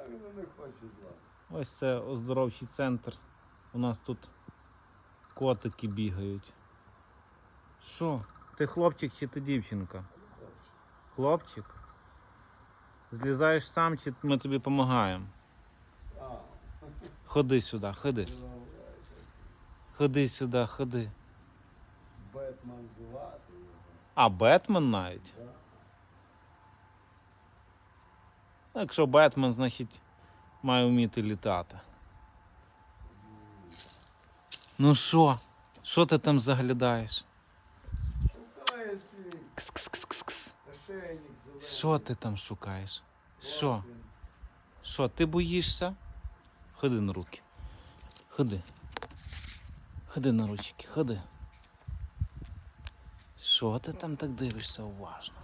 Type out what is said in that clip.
А він не хоче зла. Ось це оздоровчий центр. У нас тут котики бігають. Що? Ти хлопчик чи ти дівчинка? Хлопчик? Злізаєш сам чи ми тобі допомагаємо? Ходи сюди, ходи. Ходи сюди, ходи. Бетмен звати його. А, Бетмен навіть. Да? Ну, Якщо Бетмен, значить має вміти літати. Ну що? Що ти там заглядаєш? Шукає свій Кс-кс-кс-кс. ошейник. Що ти там шукаєш? Що? Що, ти боїшся? Ходи на руки. Ходи. Ходи на ручки, ходи. Що ти там так дивишся уважно?